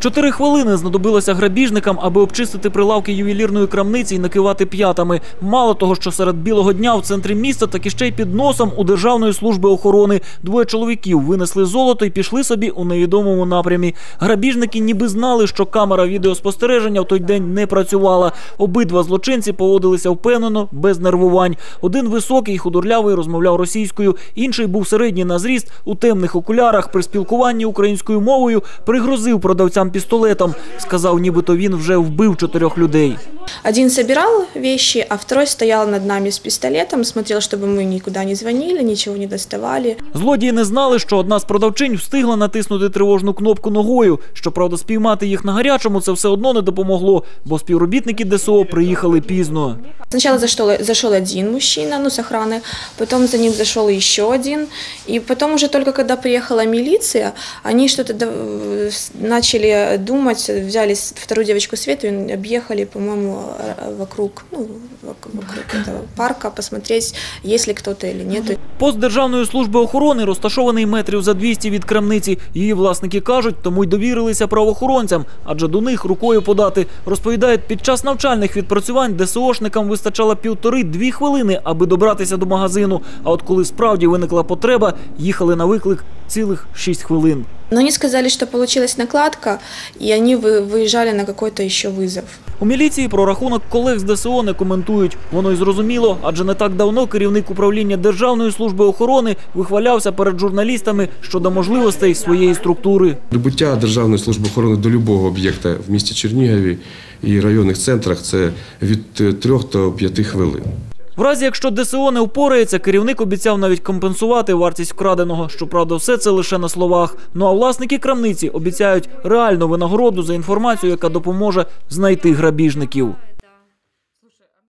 Чотири хвилини знадобилося грабіжникам, аби обчистити прилавки ювелірної крамниці і накивати п'ятами. Мало того, що серед білого дня в центрі міста, так і ще й під носом у Державної служби охорони. Двоє чоловіків винесли золото і пішли собі у невідомому напрямі. Грабіжники ніби знали, що камера відеоспостереження в той день не працювала. Обидва злочинці поводилися впевнено, без нервувань. Один високий, худорлявий, розмовляв російською, інший був середній на зріст, у темних окулярах, при спілкуванні українською мовою, пригрозив продавцям пістолетом. Сказав, нібито він вже вбив чотирьох людей. Один собирал вещи, а второй стоял над нами с пистолетом, смотрел, чтобы мы никуда не звонили, ничего не доставали. Злодії не знали, що одна з продавчинь встигла натиснути тривожну кнопку ногою. Щоправда, спіймати їх на гарячому це все одно не допомогло, бо співробітники ДСО приїхали пізно. Сначала зашел, зашел один мужчина, ну, с охраны, потом за ним зашел еще один, и потом уже только когда приехала милиция, они что-то да- э, с- начали думать, взяли с- вторую девочку Свету и объехали, по-моему, э, вокруг, ну, вокруг этого парка, посмотреть, есть ли кто-то или нет. Пост Державної служби охорони розташований метрів за 200 від крамниці. Її власники кажуть, тому й довірилися правоохоронцям, адже до них рукою подати. Розповідають, під час навчальних відпрацювань ДСОшникам вистачало півтори-дві хвилини, аби добратися до магазину. А от коли справді виникла потреба, їхали на виклик цілих 6 хвилин. Но они сказали, что получилась накладка, и они вы- выезжали на какой-то еще вызов. У міліції про рахунок колег з ДСО не коментують. Воно й зрозуміло, адже не так давно керівник управління Державної служби охорони вихвалявся перед журналістами щодо можливостей своєї структури. Прибуття Державної служби охорони до любого об'єкта в місті Чернігові і районних центрах це від 3 до 5 хвилин. В разі, якщо ДСО не впорається, керівник обіцяв навіть компенсувати вартість вкраденого. Щоправда, все це лише на словах. Ну а власники крамниці обіцяють реальну винагороду за інформацію, яка допоможе знайти грабіжників.